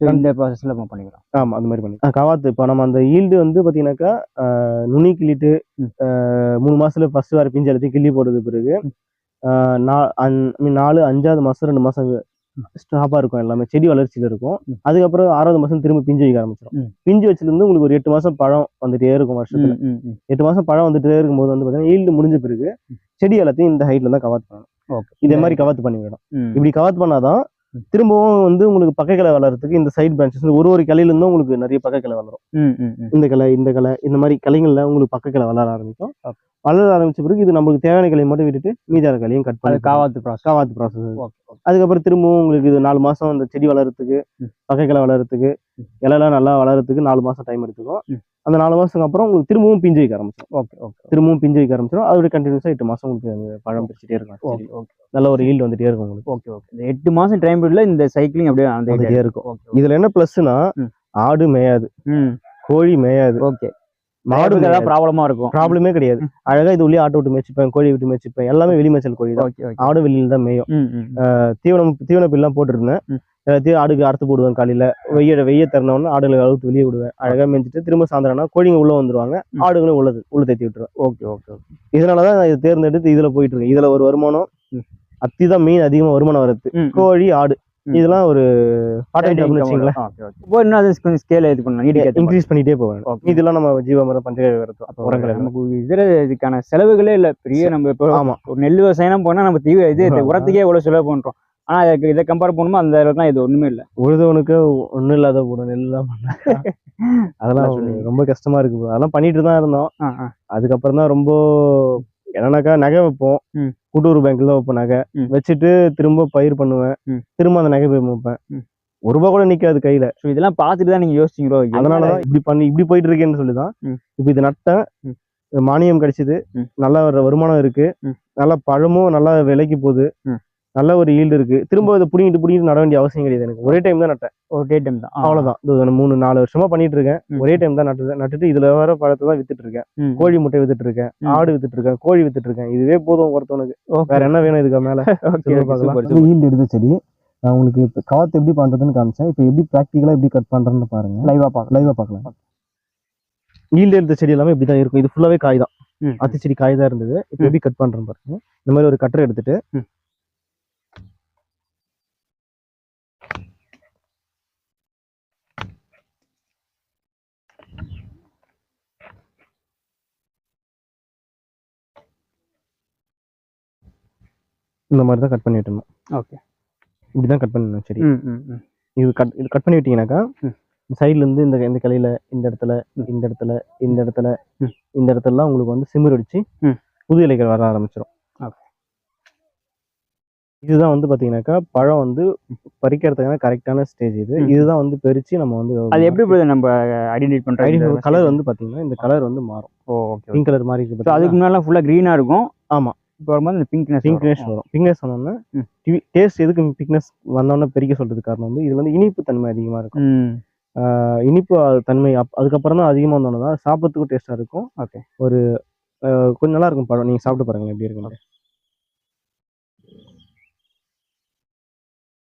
இந்த ப்ராசஸ்ல நம்ம பண்ணிக்கலாம். ஆமா அந்த மாதிரி பண்ணி கவாத்து இப்போ நம்ம அந்த ஈல்டு வந்து பாத்தீங்கன்னாக்கா ஆஹ், நுனி கிள்ளிட்டு மூணு மாசத்துல ஃபர்ஸ்ட் வர பிஞ்சு எல்லாத்தையும் கிள்ளி போட்டது பிறகு நாலு அஞ்சாவது மாசம் ரெண்டு மாசம் ஸ்டாப்பா இருக்கும் எல்லாமே செடி வளர்ச்சியில இருக்கும். அதுக்கப்புறம் ஆறாவது மாசம் திரும்ப பிஞ்சு வைக்க ஆரம்பிச்சிடும். பிஞ்சு வச்சதுல இருந்து உங்களுக்கு ஒரு எட்டு மாசம் பழம் வந்துட்டே இருக்கும் வருஷத்துல. எட்டு மாசம் பழம் வந்துட்டே இருக்கும்போது வந்து பாத்தீங்கன்னா ஈல்டு முடிஞ்ச பிறகு செடி எல்லாத்தையும் இந்த ஹைட்ல தான் கவாத் பண்ணணும். இதே மாதிரி கவாத்து பண்ணி விடணும். ம். இப்படி கவாத் பண்ணாதான். திரும்பவும் வந்து உங்களுக்கு பக்க கிளை வளர்றதுக்கு இந்த சைட் பிரான்ச்சஸ் ஒரு ஒரு கிளையில இருந்தும் உங்களுக்கு நிறைய பக்க கிளை வளரும் இந்த கிளை இந்த கிளை இந்த மாதிரி கிளைங்கள்ல உங்களுக்கு பக்க கிளை வளர ஆரம்பிக்கும். வளர ஆரம்பிச்ச பிறகு இது நம்மளுக்கு தேவையான கிளையை மட்டும் விட்டுட்டு மீதியான கிளையும் கட் பண்ணி காவாத்து ப்ராசஸ் காவாத்து ப்ராசஸ் அதுக்கப்புறம் திரும்பவும் உங்களுக்கு இது நாலு மாசம் அந்த செடி வளர்றதுக்கு ம். பகைக்கிளை வளர்றதுக்கு இலையெல்லாம் நல்லா வளர்றதுக்கு நாலு மாசம் டைம் எடுத்துக்கும். அந்த நாலு மாசத்துக்கு அப்புறம் உங்களுக்கு திரும்பவும் பிஞ்சு வைக்க ஆரம்பிச்சிடும் ஓகே ஓகே. திரும்பவும் பிஞ்சு வைக்க ஆரம்பிச்சிடும் அதோட கண்டினியூஸா எட்டு மாசம் உங்களுக்கு பழம் பிடிச்சிட்டே இருக்கும். ஓகே நல்ல ஒரு ஈல்டு வந்துட்டே இருக்கும் உங்களுக்கு. Okay okay. இந்த எட்டு மாசம் டைம் பீரியட்ல இந்த சைக்கிளிங் அப்படியே அந்த வந்துட்டே இருக்கும். இதுல என்ன பிளஸ்னா. ஆடு மேயாது. கோழி மேயாது. ஓகே. மாடு ஏதாவது ப்ராப்ளமா இருக்கும். ப்ராப்ளமே கிடையாது. அழகா இது உள்ளே ஆட்டோ விட்டு மேய்ச்சிப்பேன் கோழி விட்டு மேய்ச்சிப்பேன். எல்லாமே வெளி மேய்ச்சல் கோழி தான். ஆடு வெளியில தான் மேயும். தீவனம் தீவன பில்லாம் போட்டிருந்தேன். எல்லாத்தையும் ஆடுக்கு அறுத்து போடுவேன் காலையில. வெய்ய வெய்ய திறந்தவொடனே ஆடுகளை அழுத்து வெளியே விடுவேன். அழகா மேய்ச்சிட்டு திரும்ப சாயந்தரம்னா கோழிங்க உள்ள வந்துருவாங்க. ஆடுகளும் உள்ளது உள்ள தேத்தி விட்டுருவேன். Okay okay okay. இதனாலதான் நான் இதை தேர்ந்தெடுத்து இதுல போயிட்டு இருக்கேன் இதுல ஒரு வருமானம். அத்தி தான் மீன் அதிகமா வருமானம் வருது கோழி ஆடு. இதெல்லாம் ஒரு இப்போ கொஞ்சம் ஸ்கேல் இது பண்ணலாம் இன்க்ரீஸ் பண்ணிட்டே போவேன். இதெல்லாம் நம்ம ஜீவாமரம் பஞ்சகாவிரம் உரங்கள். நமக்கு இதுல இதுக்கான செலவுகளே இல்ல. பெரிய நம்ம இப்போ ஆமா. ஒரு நெல் விவசாயம் போனா நம்ம தீவிர இது. உரத்துக்கே எவ்வளவு செலவு பண்றோம். ஆனா இதுக்கு இதை கம்பேர் பண்ணும்போது அந்த அளவுக்குலாம் இது ஒண்ணுமே இல்ல உழுதவனுக்கு ஒண்ணும் இல்லாத கூட நெல் தான் பண்ணாங்க. அதெல்லாம். ரொம்ப கஷ்டமா இருக்கு. அதெல்லாம் பண்ணிட்டு தான் இருந்தோம். அதுக்கப்புறம் தான் ரொம்ப என்னன்னாக்கா நகை வைப்போம். கூட்டுறவு பேங்க்ல வைப்போம் நகை. வச்சுட்டு திரும்ப பயிர் பண்ணுவேன். திரும்ப அந்த நகை போய் வைப்பேன். ஒரு ரூபா கூட நிக்காது கையில இதெல்லாம் பார்த்துட்டு தான் நீங்க யோசிச்சீங்களோ அதனாலதான் இப்படி பண்ணி இப்படி போயிட்டு இருக்கேன்னு சொல்லிதான். இப்ப இது நட்டேன். மானியம் கிடைச்சது. நல்ல வருமானம் இருக்கு. நல்ல பழமும் நல்லா விலைக்கு போகுது. நல்ல ஒரு ஈல்டு இருக்கு. திரும்ப இதை புடிங்கிட்டு புடிங்கிட்டு நட வேண்டிய அவசியம் கிடையாது எனக்கு. ஒரே டைம் தான் நட்டேன். ஒரு டைம் தான். அவ்வளவுதான். இது மூணு நாலு வருஷமா பண்ணிட்டு இருக்கேன். ஒரே டைம் தான் நட்டு நட்டுட்டு இதுல வர பழத்தை தான் வித்துட்டு இருக்கேன். கோழி முட்டை வித்துட்டு இருக்கேன். ஆடு வித்துட்டு இருக்கேன். கோழி வித்துட்டு இருக்கேன். இதுவே போதும் ஒருத்தவனுக்கு. வேற என்ன வேணும் இதுக்கு மேல. ஈல்டு எடுத்த செடி நான் உங்களுக்கு இப்போ காத்து எப்படி பண்றதுன்னு காமிச்சேன். இப்போ எப்படி ப்ராக்டிக்கலா எப்படி கட் பண்றேன்னு பாருங்க. லைவா பார்க்கலாம். லைவா பார்க்கலாம். ஈல்டு எடுத்த செடி எல்லாமே இப்படி தான் இருக்கும். இது ஃபுல்லாவே காய் தான். அத்தி செடி காய் தான் இருந்தது. இப்போ. எப்படி கட் பண்றேன்னு பாருங்க. இந்த மாதிரி ஒரு கட்டர் எடுத்துட்டு இந்த மாதிரி தான் கட் பண்ணி விட்டணும் ஓகே இப்படி தான் கட் பண்ணணும் சரி இது கட் இது கட் பண்ணி விட்டீங்கன்னாக்கா ம். சைடுல இருந்து இந்த இந்த கிளையில இந்த இடத்துல. இந்த இடத்துல இந்த இடத்துல. இந்த இடத்துலலாம் உங்களுக்கு வந்து சிமிர் ம். புது இலைகள் வர ஆரம்பிச்சிடும். இதுதான் வந்து பாத்தீங்கன்னாக்கா பழம் வந்து பறிக்கிறதுக்கான கரெக்டான ஸ்டேஜ் இது. இதுதான் வந்து பறிச்சு நம்ம வந்து அது எப்படி நம்ம ஐடென்டிஃபை பண்றோம் கலர் வந்து பாத்தீங்கன்னா இந்த கலர் வந்து மாறும் ஓகே பிங்க் கலர் இருக்கு ஸோ அதுக்கு முன்னாடி ஃபுல்லா க்ரீனா இருக்கும் ஆமா. வரும்போது இந்த பிங்க்னஸ் பிங்க்னஸ் வரும். பிங்க்னஸ் வந்தோம்னா. டேஸ்ட் எதுக்கு பிக்னஸ் வந்தோடனே பெருக்க சொல்றதுக்கு காரணம் வந்து இது வந்து இனிப்பு தன்மை அதிகமா இருக்கும். இனிப்பு தன்மை அப் அதுக்கப்புறம் தான் அதிகமாக வந்தோன்னா தான் சாப்பிட்றதுக்கும் டேஸ்ட்டாக இருக்கும். Okay. ஒரு கொஞ்சம் நல்லா இருக்கும் பழம் நீங்கள் சாப்பிட்டு பாருங்க எப்படி இருக்குன்னு.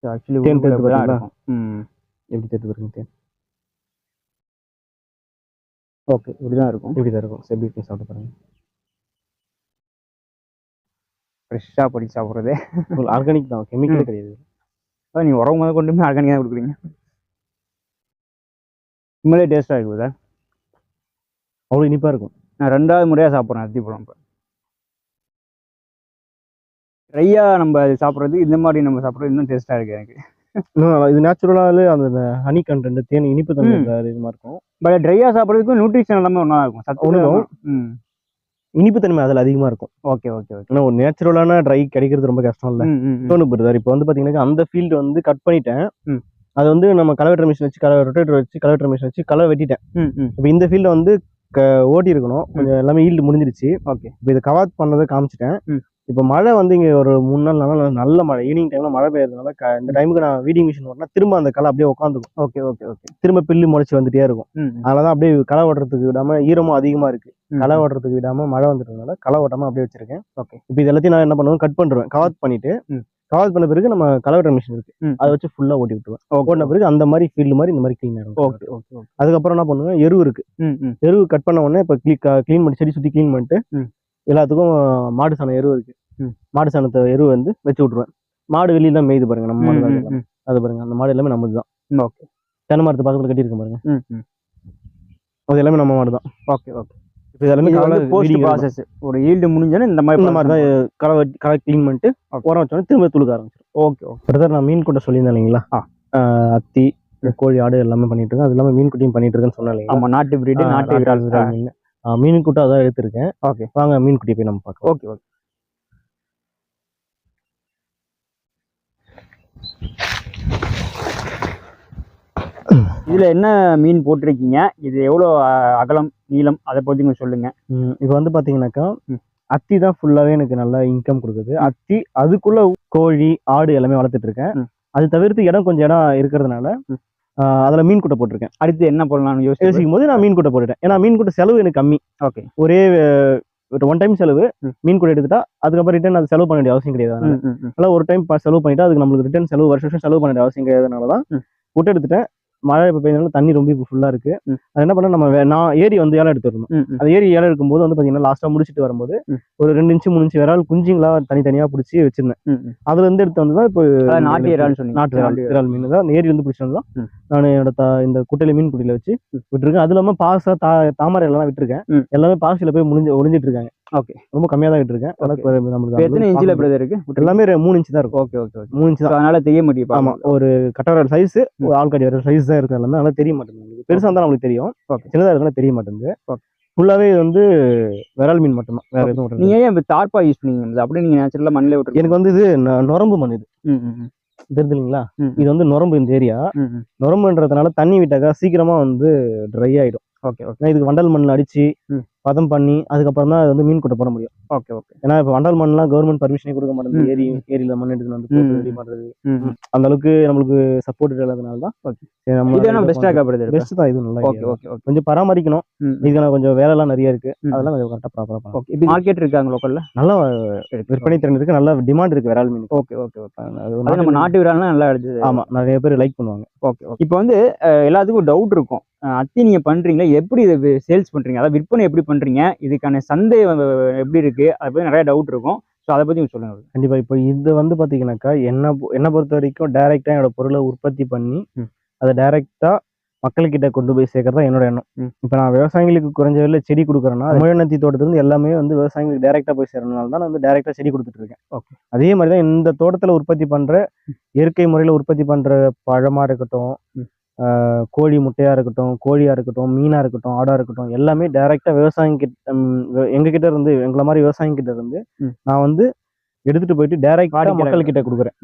ஆக்சுவலி தேன் தேன் தான்? இருக்கும். எப்படி தெரிஞ்சு பாருங்க தேன். ஓகே இப்படிதான் இருக்கும். எப்படி தான் இருக்கும் இருக்கு சாப்பிட்டு பாருங்க. ஃப்ரெஷ்ஷாக படி சாப்பிட்றது. ஆர்கானிக் தான். கெமிக்கலே கிடையாது. அதான் நீ உரம் முதல் கொண்டு போய் ஆர்கானிக்காக கொடுக்குறீங்க. உண்மையிலே டேஸ்ட்டாக இருக்குது சார் அவ்வளோ இனிப்பாக இருக்கும். நான் ரெண்டாவது முறையாக சாப்பிட்றேன் அத்தி பழம் இப்போ. ட்ரையாக நம்ம அது சாப்பிட்றது இந்த மாதிரி நம்ம சாப்பிட்றது இன்னும் டேஸ்ட்டாக இருக்குது எனக்கு. இது நேச்சுரலாகவே அந்த ஹனி கண்டென்ட் தேன் இனிப்பு தன்மை ம். இந்த இதுமா இருக்கும். பட் ட்ரையாக சாப்பிட்றதுக்கும் நியூட்ரிஷன் எல்லாமே ஒன்றா இருக்கும். சத்து ஒண்ணுதான். இனிப்பு தன்மை அதில் அதிகமாக இருக்கும். Okay okay okay. ஏன்னா ஒரு நேச்சுரலான ட்ரை கிடைக்கிறது ரொம்ப கஷ்டம் இல்லை. தோணு பிரதர் இப்போ வந்து பார்த்தீங்கன்னா அந்த ஃபீல்டு வந்து கட் பண்ணிட்டேன். அது வந்து நம்ம கலவெட்டர் மிஷின் வச்சு கலர் ரொட்டேட்டர் வச்சு கலவெட்டர் மிஷின் வச்சு களை வெட்டிட்டேன். இப்போ இந்த ஃபீல்ட வந்து க ஓட்டி இருக்கணும் கொஞ்சம் எல்லாமே ஈல்டு முடிஞ்சிருச்சு. ஓகே. இப்போ இது கவாத் பண்ணதை காமிச்சிட்டேன். இப்போ மழை வந்து இங்க ஒரு மூணு நாள் நாலு நாள் நல்ல மழை. ஈவினிங் டைம்ல மழை பெய்யறதுனால க- இந்த டைமுக்கு நான் வீடிங் மிஷின் ஓட்டினா திரும்ப அந்த களை அப்படியே உட்காந்துக்கும் ஓகே ஓகே ஓகே திரும்ப பில்லு முளைச்சி வந்துட்டே இருக்கும். அதனால தான் அப்படியே களை ஓட்டுறதுக்கு விடாம ஈரமும் அதிகமா இருக்கு. களை ஓட்டுறதுக்கு விடாம மழை வந்துட்டதுனால களை ஓட்டாம அப்படியே வச்சிருக்கேன். ஓகே இப்போ இது எல்லாத்தையும் நான் என்ன பண்ணுவேன்? கட் பண்ணிடுவேன். கவாத் பண்ணிட்டு ம். கவாத் பண்ண பிறகு நம்ம கலவெட்டர் மிஷின் இருக்கு. அதை வச்சு ஃபுல்லா ஓட்டி விட்டுருவேன். ஓட்டின பிறகு அந்த மாதிரி ஃபீல்டு மாதிரி இந்த மாதிரி க்ளீன் ஆகும் ஓகே ஓகே அதுக்கப்புறம் என்ன பண்ணுவேன்? எரு இருக்கு. எருவு கட் பண்ண உடனே இப்போ க்ளீன் பண்ணி செடி சுற்றி க்ளீன் பண்ணிட்டு. எல்லாத்துக்கும் மாடு சாணம் எருவு இருக்கு. மாடு சாணத்தை எருவு வந்து வச்சு விட்ருவேன் மாடு வெளியில தான் மேய்து பாருங்க நம்ம மாடு தான் அது பாருங்க அந்த மாடு எல்லாமே நம்மது தான். ஓகே. தென்னை மரத்து பக்கத்தில் கட்டியிருக்கேன் பாருங்க. அது எல்லாமே நம்ம மாடு தான். Okay okay. இப்போ எல்லாமே போஸ்ட். ப்ராசஸ் ஒரு ஈல்டு முடிஞ்சோன்னே இந்த மாதிரி இந்த மாதிரி தான் களை களை க்ளீன் பண்ணிட்டு. உரம் வச்சோடனே திரும்ப துளுக்க ஆரம்பிச்சிடும் ஓகே ஓகே. பிரதர் நான் மீன் கூட்ட சொல்லியிருந்தேன் இல்லைங்களா? அத்தி கோழி ஆடு எல்லாமே பண்ணிட்டு இருக்கேன். அது இல்லாமல் மீன் குட்டியும் பண்ணிட்டு இருக்கேன்னு சொன்னேன் இல்லைங்களா? ஆமா நாட்டு பிரீடு நாட்டு விரால். மீன். குட்டை அதான் எடுத்திருக்கேன். ஓகே. வாங்க மீன் குட்டியை போய் நம்ம பார்க்கலாம். Okay okay. இதுல என்ன மீன் போட்டிருக்கீங்க? இது எவ்வளோ அகலம் நீளம்? அதை பத்தி கொஞ்சம் சொல்லுங்க. ம், இப்போ வந்து பாத்தீங்கன்னாக்கா ம். அத்தி தான் ஃபுல்லாவே எனக்கு நல்ல இன்கம் கொடுக்குது. அத்தி அதுக்குள்ள கோழி ஆடு எல்லாமே வளர்த்துட்டு இருக்கேன். ம். அது தவிர்த்து இடம் கொஞ்சம் இடம் இருக்கிறதுனால அதுல மீன் குட்டை போட்டிருக்கேன் அடுத்து என்ன பண்ணலாம்னு யோசிச்சு யோசிக்கும் போது நான் மீன் குட்டை போட்டுட்டேன் ஏன்னா மீன் குட்டை செலவு எனக்கு கம்மி ஓகே ஒரே ஒன் டைம் செலவு. மீன் குட்டை எடுத்துட்டா அதுக்கப்புறம் ரிட்டர்ன் அது செலவு பண்ண வேண்டிய அவசியம் கிடையாது அதனால. ஒரு டைம் செலவு பண்ணிட்டு அதுக்கு நம்மளுக்கு ரிட்டர்ன் செலவு வருஷம் வருஷம் செலவு பண்ண வேண்டிய அவசியம் கிடையாதுனால தான். குட்டை எடுத்துட்டேன் மழை இப்போ பெய்யனால தண்ணி ரொம்ப இப்போ ஃபுல்லா இருக்கு. அது என்ன பண்ண நம்ம நான் ஏரி வந்து ஏலம் எடுத்து வரணும் அது ஏரி ஏலம் எடுக்கும்போது வந்து பாத்தீங்கன்னா லாஸ்டா முடிச்சிட்டு வரும்போது. ஒரு ரெண்டு இன்ச்சு மூணு இன்ச்சு விரால் குஞ்சுங்களா தனித்தனியா பிடிச்சி வச்சிருந்தேன். அதுல இருந்து எடுத்து வந்து தான் இப்போ நாட்டு சொன்னீங்க. நாட்டு விரால் விரால் மீன். தான் ஏரி வந்து பிடிச்சி வந்து ம். நான் என்னோட இந்த குட்டையில மீன் குட்டியில வச்சு. விட்டுருக்கேன். அது இல்லாம பாசா தா தாமரை எல்லாம் விட்டுருக்கேன். எல்லாமே பாசில போய் முடிஞ்சு ஒளிஞ்சிட்டு இருக்காங்க. ஓகே. ரொம்ப கம்மியா தான் விட்டுருக்கேன். நம்மளுக்கு எத்தனை இன்ச்சில் பிரதர் இருக்கு. எல்லாமே மூணு இன்ச்சு தான் இருக்கும். ஓகே ஓகே மூணு இன்ச்சு தான். அதனால தெரிய மாட்டேங்குது ஆமா. ஒரு கட்டவரல் சைஸ். ஒரு ஆள்காடி வர சைஸ் தான் இருக்கும் எல்லாமே. அதனால தெரிய மாட்டேங்குது. பெருசா இருந்தா நம்மளுக்கு தெரியும். Okay. சின்னதா இருந்தாலும் தெரிய மாட்டேங்குது. ஃபுல்லாவே இது வந்து விரால் மீன் மட்டும்தான் வேற எதுவும் விடல. நீங்க ஏன் இப்போ தார்ப்பா யூஸ் பண்ணீங்க? அப்படியே நீங்க நேச்சுரலா மண்ணில் விட்டுருக்கீங்க. எனக்கு வந்து இது நொரம்பு மண் இது. தெரியுது இல்லைங்களா. இது வந்து நொரம்பு இந்த ஏரியா. நொரம்புன்றதுனால தண்ணி விட்டாக்கா சீக்கிரமா வந்து ட்ரை ஆயிடும். Okay okay. இதுக்கு வண்டல் மண்ணில் அடிச்சு. பதம் பண்ணி அதுக்கப்புறம் தான் அது வந்து மீன் குட்டை போட முடியும். Okay okay. ஏன்னா இப்போ வண்டல் மண்லாம் கவர்மெண்ட் பர்மிஷனே கொடுக்க மாட்டேங்குது. ஏரி ஏரியில மண் எடுத்துட்டு வந்து. போட்டு ரெடி ம். அந்த அளவுக்கு நம்மளுக்கு சப்போர்ட் இல்லாதனால தான். இது என்ன பெஸ்ட்டாக பிரதர் பெஸ்ட் தான். இது நல்லா ஓகே ஓகே ஓகே. கொஞ்சம் பராமரிக்கணும். இதுக்கான கொஞ்சம் வேலைலாம் நிறைய இருக்கு. அதெல்லாம் கொஞ்சம் கரெக்டாக ப்ராப்பராக பண்ணணும். ஓகே. இப்போ மார்க்கெட் இருக்காங்க லோக்கல்ல நல்லா விற்பனை திறன் இருக்கு. நல்ல டிமாண்ட் இருக்கு விரால் மீன் ஓகே ஓகே ஓகே. நம்ம நாட்டு- விரால்லாம் நல்லா எடுத்து ஆமா நிறைய பேர் லைக் பண்ணுவாங்க. Okay okay. இப்போ வந்து எல்லாத்துக்கும் டவுட் இருக்கும். அத்தி நீங்க பண்றீங்களா எப்படி இதை சேல்ஸ் பண்றீங்க? அதாவது விற்பனை எப்படி பண்றீங்க? இதுக்கான சந்தை எப்படி இருக்கு? அதை பத்தி நிறைய டவுட் இருக்கும். ஸோ அதை பத்தி கொஞ்சம் சொல்லுங்க. கண்டிப்பா இப்போ இது வந்து பாத்தீங்கன்னாக்கா என்ன என்னை பொறுத்த வரைக்கும் டைரக்டா என்னோட பொருளை உற்பத்தி பண்ணி. அதை டைரக்டா மக்கள்கிட்ட கொண்டு போய் சேர்க்கறது தான் என்னோட எண்ணம். இப்போ நான் விவசாயிகளுக்கு குறைஞ்ச விலையில செடி கொடுக்குறேன்னா தமிழனத்தி தோட்டத்துல எல்லாமே வந்து விவசாயிகளுக்கு டைரக்டா போய் சேரனால தான் நான் வந்து டைரக்டா செடி கொடுத்துட்டு இருக்கேன். ஓகே. அதே மாதிரி தான் இந்த தோட்டத்துல உற்பத்தி பண்ற இயற்கை முறையில உற்பத்தி பண்ற பழமா இருக்கட்டும் கோழி முட்டையா இருக்கட்டும் கோழியா இருக்கட்டும் மீனா இருக்கட்டும் ஆடா இருக்கட்டும் எல்லாமே டைரக்டா விவசாயிங்க கிட்ட எங்க கிட்ட இருந்து எங்களை மாதிரி விவசாயிங்க கிட்ட இருந்து. நான் வந்து எடுத்துட்டு போயிட்டு டைரக்டா மக்கள் கிட்ட கொடுக்குறேன்.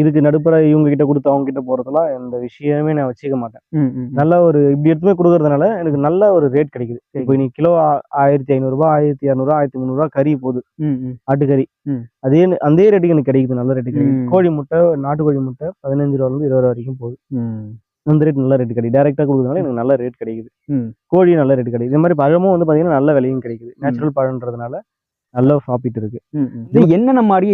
இதுக்கு நடுப்புற இவங்க கிட்ட கொடுத்து அவங்க கிட்ட போறதெல்லாம் இந்த விஷயமே நான் வச்சுக்க மாட்டேன். நல்ல ஒரு இப்படி எடுத்துமே கொடுக்கறதுனால எனக்கு நல்ல ஒரு ரேட் கிடைக்குது. இப்போ இன்னைக்கு கிலோ ஆயிரத்தி ஐநூறுரூபா ஆயிரத்தி இரநூறுவா ஆயிரத்தி முந்நூறுரூவா கறி போகுது. ஆட்டுக்கறி. அதே அதே ரேட்டுக்கு எனக்கு கிடைக்குது நல்ல ரேட்டு கிடைக்குது ம். கோழி முட்டை நாட்டுக்கோழி முட்டை பதினஞ்சு ரூபால இருந்து இருபது ரூபா வரைக்கும் போகுது. அந்த ரேட் நல்ல ரேட் கிடைக்குது டேரக்டா கொடுக்கறதுனால எனக்கு நல்ல ரேட் கிடைக்குது ம். கோழி நல்ல ரேட் கிடைக்குது இந்த மாதிரி பழமும் வந்து பாத்தீங்கன்னா நல்ல விலையும் கிடைக்குது நேச்சுரல் பழம்ன்றதுனால நல்ல ப்ராஃபிட் இருக்கு. இது என்னென்ன மாதிரி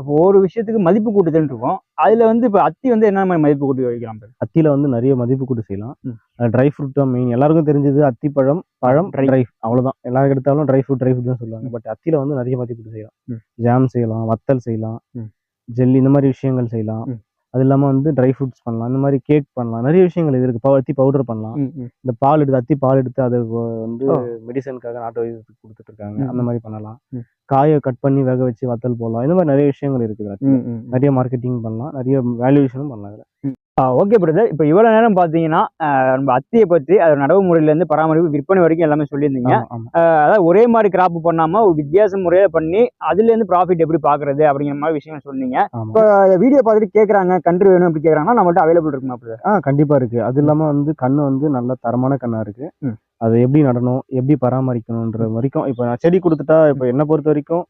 இப்போ ஒரு விஷயத்துக்கு மதிப்பு கூட்டுதல் இருக்கும் அதுல வந்து இப்போ அத்தி வந்து என்ன மாதிரி மதிப்பு கூட்டி வைக்கலாம்? அத்தியில வந்து நிறைய மதிப்பு கூட்டு செய்யலாம். ட்ரை ஃப்ரூட் தான் மெயின் எல்லாருக்கும் தெரிஞ்சது அத்தி பழம் பழம். ட்ரை அவ்வளவுதான் எல்லா எடுத்தாலும் ட்ரை ஃப்ரூட் ட்ரை ஃப்ரூட் தான் சொல்லுவாங்க பட் அத்தியில வந்து நிறைய மதிப்பு கூட்டு செய்யலாம். ஜாம் செய்யலாம் வத்தல் செய்யலாம். ஜெல்லி இந்த மாதிரி விஷயங்கள் செய்யலாம். அது இல்லாம வந்து ட்ரை ஃப்ரூட்ஸ் பண்ணலாம் இந்த மாதிரி கேக் பண்ணலாம் நிறைய விஷயங்கள் இது இருக்கு ப- அத்தி பவுடர் பண்ணலாம். இந்த பால் எடுத்து அத்தி பால் எடுத்து அதை வந்து. மெடிசனுக்காக நாட்டு வைத்தியத்துக்கு கொடுத்துட்டு இருக்காங்க. அந்த மாதிரி பண்ணலாம். காயை கட் பண்ணி வேக வச்சு வத்தல் போடலாம் இந்த மாதிரி நிறைய விஷயங்கள் இருக்குது. நிறைய மார்க்கெட்டிங் பண்ணலாம் நிறைய வேல்யூவேஷனும் பண்ணலாம் இதுல. ஓகே பிரதர் இப்போ இவ்வளவு நேரம் பார்த்தீங்கன்னா நம்ம அத்தியை பற்றி அதோட நடவு முறையிலேருந்து பராமரிப்பு விற்பனை வரைக்கும் எல்லாமே சொல்லியிருந்தீங்க. அதாவது ஒரே மாதிரி கிராப் பண்ணாம ஒரு வித்தியாச முறையில பண்ணி அதுலேருந்து ப்ராஃபிட் எப்படி பார்க்கறது அப்படிங்கிற மாதிரி விஷயம் சொன்னீங்க. இப்போ வீடியோ பார்த்துட்டு கேட்குறாங்க கன்று வேணும் அப்படி கேட்குறாங்கன்னா நம்மகிட்ட அவைலபிள் இருக்குமா பிரதர் ஆ கண்டிப்பா இருக்கு. அது இல்லாம வந்து கண்ணு வந்து நல்ல தரமான கண்ணா இருக்கு. ம். அதை எப்படி நடணும் எப்படி பராமரிக்கணும்ன்ற வரைக்கும் இப்போ நான் செடி கொடுத்துட்டா இப்போ என்ன பொறுத்த வரைக்கும்.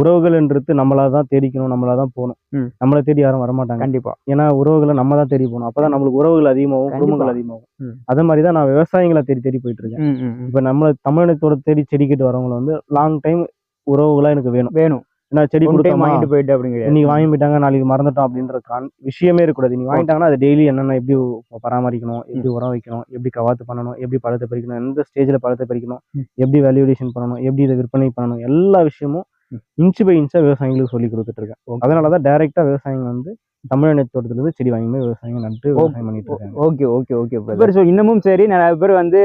உறவுகள்ன்றது நம்மளா தான் தேடிக்கணும் நம்மளா தான் போகணும். நம்மளை தேடி யாரும் வரமாட்டாங்க. கண்டிப்பா. ஏன்னா உறவுகளை நம்ம தான் தேடி போகணும். அப்பதான் நம்மளுக்கு உறவுகள் அதிகமாகும். குடும்பங்கள் அதிகமாகும். அதே மாதிரி தான் நான் விவசாயிகளை தேடி தேடி போயிட்டு இருக்கேன். இப்போ நம்ம தமிழகத்தோட தேடி செடி கேட்டு வரவங்க வந்து லாங் டைம் உறவுகளா எனக்கு வேணும். வேணும். ஏன்னா செடி கொடுத்தோமா? வாங்கிட்டு போயிட்டு அப்படிங்கிறது இன்னைக்கு வாங்கி போயிட்டாங்க நாளைக்கு மறந்துட்டோம் அப்படின்ற கான் விஷயமே இருக்கக்கூடாது. இன்னைக்கு வாங்கிட்டாங்கன்னா அது டெய்லி என்னென்ன எப்படி பராமரிக்கணும் எப்படி உரம் வைக்கணும் எப்படி கவாத்து பண்ணணும் எப்படி பழத்தை பறிக்கணும் எந்த ஸ்டேஜ்ல பழத்தை பறிக்கணும். எப்படி வேல்யூடேஷன் பண்ணணும் எப்படி இதை விற்பனை பண்ணணும் எல்லா விஷயமும். இன்ச்சு பை இன்ச்சா விவசாயிகளுக்கு சொல்லி கொடுத்துட்டு இருக்கேன். அதனாலதான் டைரக்டா விவசாயிங்க வந்து தமிழ் தோட்டத்துல இருந்து செடி வாங்கி போய் விவசாயிங்க நட்டு விவசாயம் பண்ணிட்டு இருக்காங்க. ஓகே ஓகே ஓகே பேர் ஸோ இன்னமும் சரி நிறைய பேர் வந்து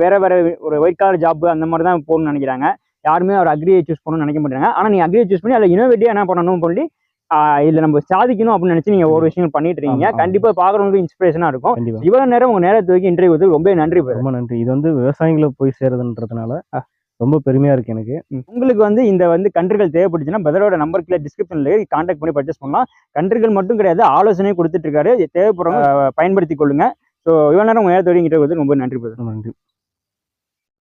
வேற வேற ஒரு ஒயிட் காலர் ஜாப் அந்த மாதிரி தான் போகணும்னு நினைக்கிறாங்க. யாருமே ஒரு அக்ரியை சூஸ் பண்ணணும்னு நினைக்க மாட்டாங்க. ஆனால் நீ அக்ரியை சூஸ் பண்ணி அதில் இனோவேட்டிவ் என்ன பண்ணணும் சொல்லி இல்ல நம்ம சாதிக்கணும் அப்படின்னு நினைச்சு நீங்க ஒரு விஷயங்கள் பண்ணிட்டு இருக்கீங்க. ஆமா, ஆமா. கண்டிப்பா பாக்குறவங்களுக்கு இன்ஸ்பிரேஷனா இருக்கும். இவ்வளவு நேரம் உங்க நேரத்துக்கு இன்டர்வியூ வந்து ரொம்ப நன்றி. ரொம்ப நன்றி. இது வந்து விவசாயிகளை போய் சேருதுன்றதுனால ரொம்ப பெருமையா இருக்கு எனக்கு. உங்களுக்கு வந்து இந்த வந்து கன்றுகள் தேவைப்பட்டுச்சுன்னா பிரதரோட நம்பர் கீழே டிஸ்கிரிப்ஷன்ல கான்டாக்ட் பண்ணி பர்ச்சேஸ் பண்ணலாம். கன்றுகள் மட்டும் கிடையாது ஆலோசனையும் கொடுத்துட்டு இருக்காரு. தேவைப்படுறவங்க அஹ், பயன்படுத்திக் கொள்ளுங்க. ஸோ இவ்வளவு நேரம் உங்க நேரத்தோட இன்டர்வியூ வந்து ரொம்ப நன்றி. ரொம்ப நன்றி.